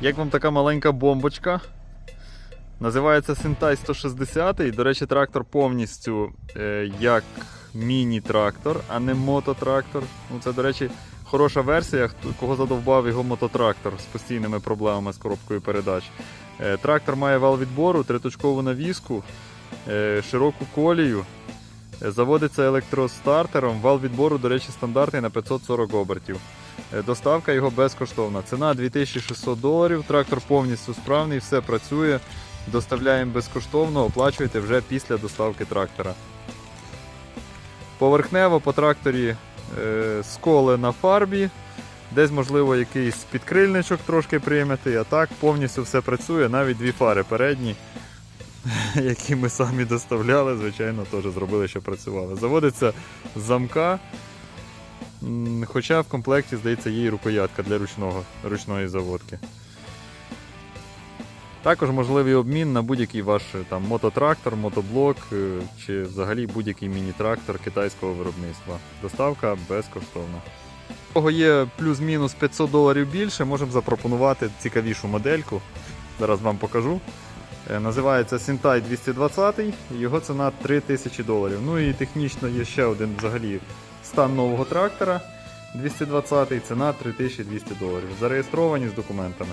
Як вам така маленька бомбочка? Називається Синтай 160. До речі, трактор повністю е, як міні-трактор, а не мототрактор. Ну, це, до речі, хороша версія, кого задовбав його мототрактор з постійними проблемами з коробкою передач. Е, трактор має вал відбору, триточкову навіску, е, широку колію. Е, Заводиться електростартером. Вал відбору, до речі, стандартний на 540 обертів. Е, Доставка його безкоштовна. Ціна 2600 доларів. Трактор повністю справний, все працює. Доставляємо безкоштовно, оплачуєте вже після доставки трактора. Поверхнево по тракторі е, сколи на фарбі. Десь, можливо, якийсь підкрильничок трошки прийметий, а так повністю все працює, навіть дві фари передні, які ми самі доставляли, звичайно, теж зробили, що працювали. Заводиться замка, хоча в комплекті, здається, є і рукоятка для ручного, ручної заводки. Також можливий обмін на будь-який ваш е, там, мототрактор, мотоблок е, чи взагалі будь-який міні-трактор китайського виробництва. Доставка безкоштовна. У кого є плюс-мінус 500 доларів більше, можемо запропонувати цікавішу модельку. Зараз вам покажу. Е, Називається Sentai 220, його ціна 3000 доларів. Ну і технічно є ще один взагалі стан нового трактора 220, ціна 3200 доларів. Зареєстровані з документами.